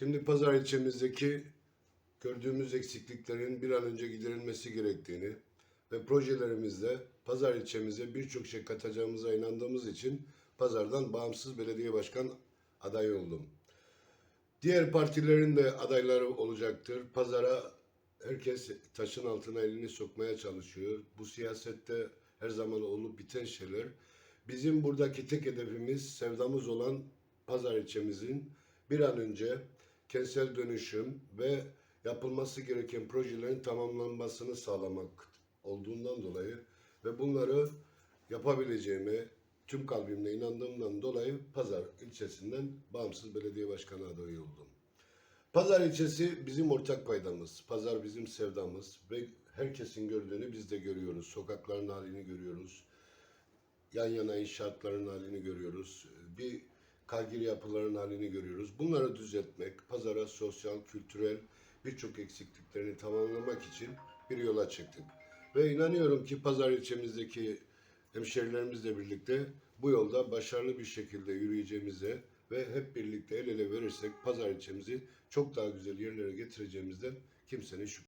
Şimdi pazar ilçemizdeki gördüğümüz eksikliklerin bir an önce giderilmesi gerektiğini ve projelerimizde pazar ilçemize birçok şey katacağımıza inandığımız için pazardan bağımsız belediye başkan adayı oldum. Diğer partilerin de adayları olacaktır. Pazara herkes taşın altına elini sokmaya çalışıyor. Bu siyasette her zaman olup biten şeyler. Bizim buradaki tek hedefimiz, sevdamız olan pazar ilçemizin bir an önce kentsel dönüşüm ve yapılması gereken projelerin tamamlanmasını sağlamak olduğundan dolayı ve bunları yapabileceğime tüm kalbimle inandığımdan dolayı Pazar ilçesinden bağımsız belediye başkanı adayı oldum. Pazar ilçesi bizim ortak paydamız. Pazar bizim sevdamız ve herkesin gördüğünü biz de görüyoruz. Sokakların halini görüyoruz. Yan yana inşaatların halini görüyoruz. Bir kagir yapıların halini görüyoruz. Bunları düzeltmek, pazara sosyal, kültürel birçok eksikliklerini tamamlamak için bir yola çıktık. Ve inanıyorum ki pazar ilçemizdeki hemşerilerimizle birlikte bu yolda başarılı bir şekilde yürüyeceğimize ve hep birlikte el ele verirsek pazar ilçemizi çok daha güzel yerlere getireceğimizden kimsenin şüphesi